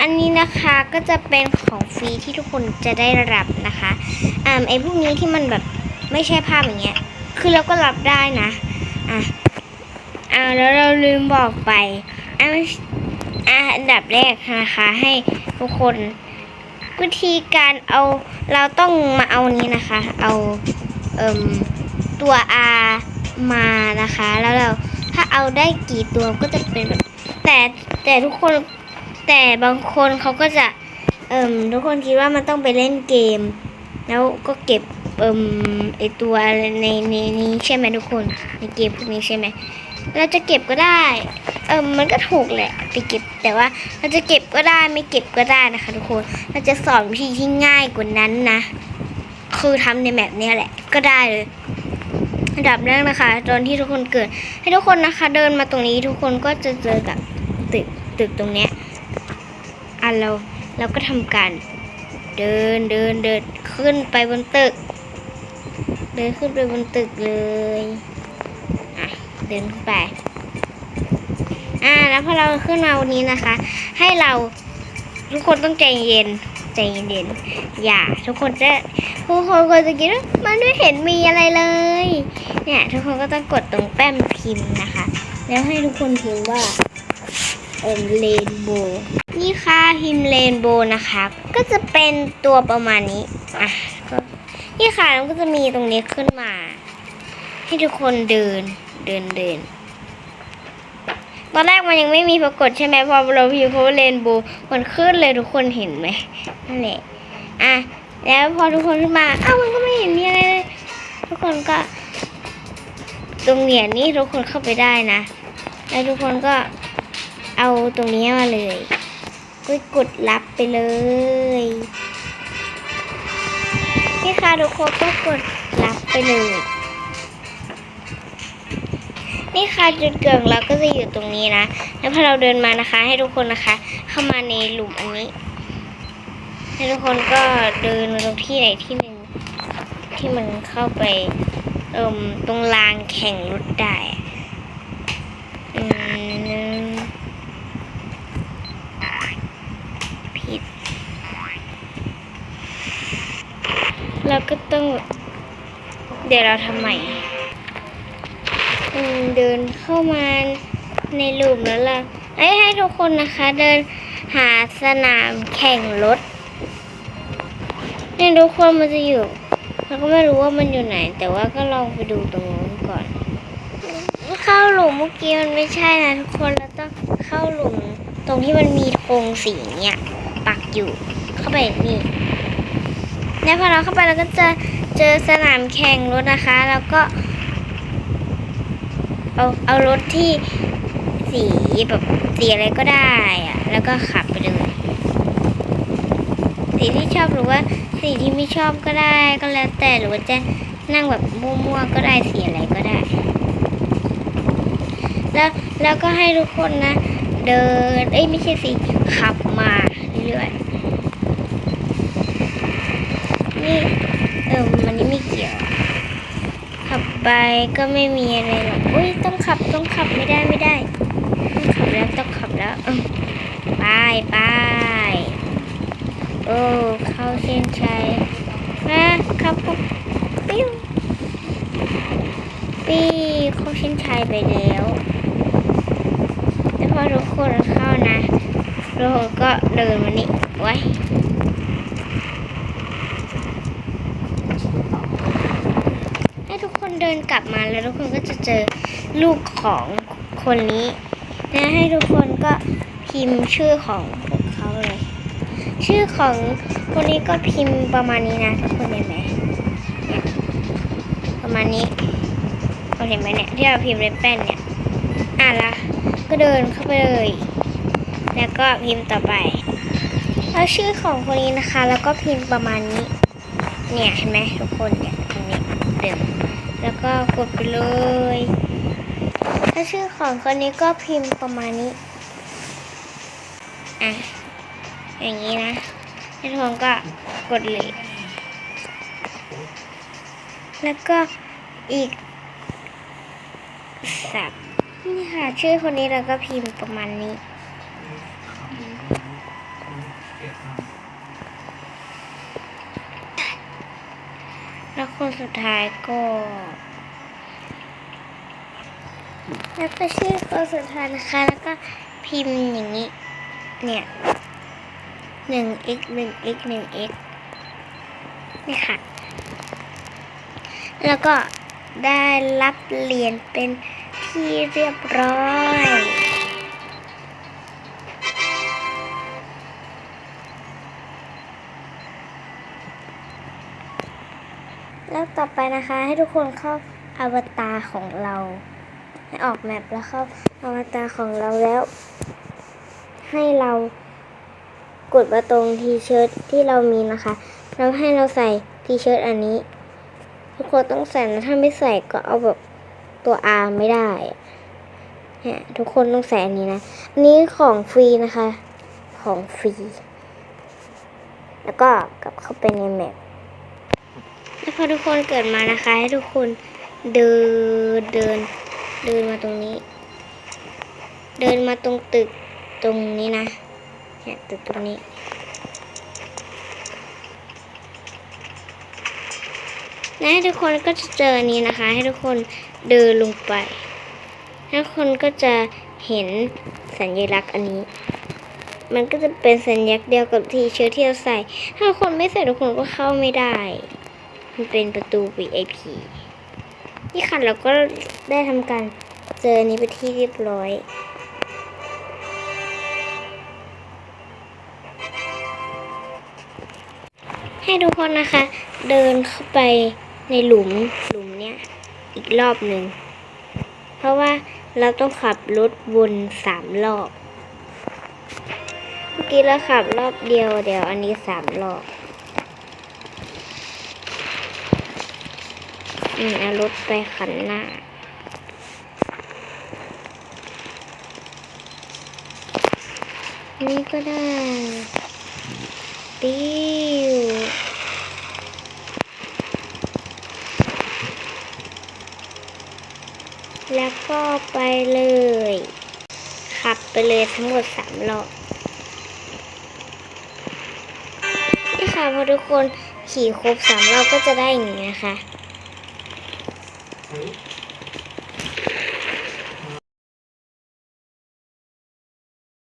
อันนี้นะคะก็จะเป็นของฟรีที่ทุกคนจะได้รับนะคะอ่าไอพวกนี้ที่มันแบบไม่ใช่ภาพอย่างเงี้ย คือเราก็รับได้นะ อะอ่าแล้วเราลืมบอกไปอะอะอันดับแรกนะคะ ให้ทุกคนวิธีการเอาเราต้องมาเอานี้นะคะ เอาเอ่มตัว R มานะคะ แล้วเราถ้าเอาได้กี่ตัวก็จะเป็นแบบแต่แต่ทุกคน แต่บางคนเขาก็จะ เอ่มทุกคนคิดว่ามันต้องไปเล่นเกม แล้วก็เก็บเอ่มไอตัวในในนี้ใช่ไหมทุกคนในเกมพวกนี้ใช่ไหมเราจะเก็บก็ได้ เออมันก็ถูกแหละไปเก็บแต่ว่าเราจะเก็บก็ได้ไม่เก็บก็ได้นะคะทุกคนเราจะสอนวิธีที่ง่ายกว่านั้นนะ คือทำในแบบนี้แหละ ก็ได้เลยอันดับแรกนะคะ ตอนที่ทุกคนเกิด ให้ทุกคนนะคะ เดินมาตรงนี้ทุกคนก็จะเจอกับตึกตึกตรงเนี้ย อะเราเราก็ทำการ เดินเดินเดินขึ้นไปบนตึก เดินขึ้นไปบนตึกเลยอะเดินขึ้นไป อ่าแล้วพอเราขึ้นมาวันนี้นะคะ ให้เราทุกคนต้องใจเย็นใจเย็นอย่า ทุกคนจะทุกคนควรจะคิดว่ามันไม่เห็นมีอะไรเลย เนี่ยทุกคนก็ต้องกดตรงแป้นพิมพ์นะคะ แล้วให้ทุกคนพิมพ์ว่าเอ็มเรนโบว์ นี่ค่ะพิมพ์เรนโบว์นะคะก็จะเป็นตัวประมาณนี้อะก็นี่ค่ะมันก็จะมีตรงนี้ขึ้นมา ให้ทุกคนเดินเดินเดินตอนแรกมันยังไม่มีปรากฏใช่ไหมพอเราพิมพ์คำว่าเรนโบว์มันขึ้นเลยทุกคนเห็นไหมนั่นแหละอะแล้วพอทุกคนขึ้นมาอ้าวมันก็ไม่เห็นมีอะไรเลยทุกคนก็ ตรงเหรียญนี้ทุกคนเข้าไปได้นะ แล้วทุกคนก็เอาตรงนี้มาเลย ก็กดรับไปเลยนี่ค่ะทุกคนก็กดรับไปเลย นี่ค่ะจุดเกิงเราก็จะอยู่ตรงนี้นะ แล้วพอเราเดินมานะคะ ให้ทุกคนนะคะ เข้ามาในหลุมอันนี้ ให้ทุกคนก็เดินมาตรงที่ไหนที่หนึ่งที่มันเข้าไปเอ่มตรงรางแข่งรถได้อะอืมผิด เรา ก็ต้อง เดี๋ยวเราทำใหม่เดินเข้ามาในลุมแล้วล่ะให้ให้ทุกคนนะคะ เดินหาสนามแข่งรถเนี่ยทุกคนมันจะอยู่เราก็ไม่รู้ว่ามันอยู่ไหน แต่ว่าก็ลองไปดูตรงนู้นก่อน เข้าหลุมเมื่อกี้มันไม่ใช่นะทุกคนเราต้องเข้าหลุมตรงที่มันมีธงสีเนี่ยปักอยู่เข้าไปนี่ แล้พอเราเข้าไปเราก็จะเจอสนามแข่งรถนะคะ แล้วก็ เอาเอารถที่สีแบบสีอะไรก็ได้อะแล้วก็ขับไปเลยสีที่ชอบหรือว่าสีที่ไม่ชอบก็ได้ก็แล้วแต่หรือว่าจะนั่งแบบมั่วๆก็ได้สีอะไรก็ได้ แล้วแล้วก็ให้ทุกคนนะ เดินเอ้ยไม่ใช่สิขับมาเรื่อยๆนี่ เออมันนี่ไม่เกี่ยว ขับไปก็ไม่มีอะไรหรอกอุ้ยต้องขับต้องขับไม่ได้ไม่ได้ ต้องขับแล้วต้องขับแล้วไปไปโอ้เข้าเส้นชัยมาขับขับปิ้วปี้เข้าเส้นชัยไปแล้วแล้วพอทุกคนเข้านะทุกคนก็เดินมานี่ไว้ ให้ทุกคน เดินกลับมาแล้วทุกคนก็จะเจอลูกของคนนี้และให้ทุกคนก็พิมพ์ชื่อของพวกเขาเลย ชื่อของคนนี้ก็พิมพ์ประมาณนี้นะทุกคนเห็นไหมเนี่ยประมาณนี้คนเห็นไหมเนี่ยที่เราพิมพ์ในแป้นเนี่ยอะละก็เดินเข้าไปเลย แล้วก็พิมพ์ต่อไปแล้วชื่อของคนนี้นะคะ แล้วก็พิมพ์ประมาณนี้ เนี่ยเห็นไหมทุกคนเนี่ยตรงนี้เดิม แล้วก็กดไปเลย ถ้าชื่อของคนนี้ก็พิมพ์ประมาณนี้ อะ อย่างนี้นะให้ทุกคนก็กดเลย แล้วก็อีกสับนี่ค่ะ ชื่อคนนี้เราก็พิมพ์ประมาณนี้ แล้วคนสุดท้ายก็ แล้วก็ชื่อคนสุดท้ายนะคะ แล้วก็พิมพ์อย่างนี้ เนี่ยหนึ่ง x หนึ่ง x หนึ่ง x นี่ค่ะ แล้วก็ได้รับเหรียญเป็นที่เรียบร้อย แล้วต่อไปนะคะให้ทุกคนเข้าอวตารของเราให้ออกแมปแล้วเข้าอวตารของเราแล้ว ให้เรากดมาตรงทีเชิ้ตที่เรามีนะคะ แล้วให้เราใส่ทีเชิ้ตอันนี้ ทุกคนต้องใส่นะถ้าไม่ใส่ก็เอาแบบตัว R ไม่ได้เนี่ยทุกคนต้องใส่อันนี้นะนี้ของฟรีนะคะ ของฟรี แล้วก็กลับเข้าไปในแมป อทุกคนเกิดมานะคะ ให้ทุกคนเดินเดิน เดินมาตรงนี้ เดินมาตรงตึกตรงนี้นะเนี่ยตึกตรงนี้และให้ทุกคนก็จะเจอนี้นะคะ ให้ทุกคนเดินลงไปทุกคนก็จะเห็นสัญลักษณ์อันนี้ มันก็จะเป็นสัญลักษณ์เดียวกับที่เชิ้ตที่เราใส่ ถ้าคนไม่ใส่ทุกคนก็เข้าไม่ได้ มันเป็นประตู VIP นี่ค่ะเราก็ได้ทำการเจออันนี้ไปนที่เรียบร้อยให้ทุกคนนะคะ เดินเข้าไปในหลุมหลุมเนี้ยอีกรอบหนึ่ง เพราะว่าเราต้องขับรถวนสามรอบ เมื่อกี้เราขับรอบเดียวเดี๋ยวอันนี้สามรอบ อืมเอารถไปขันหน้านี่ก็ได้ปิ้วแล้วก็ไปเลย ขับไปเลยทั้งหมดสามรอบนี่ค่ะพอทุกคนขี่ครบสามรอบก็จะได้อย่างนี้นะคะ เฮ้ย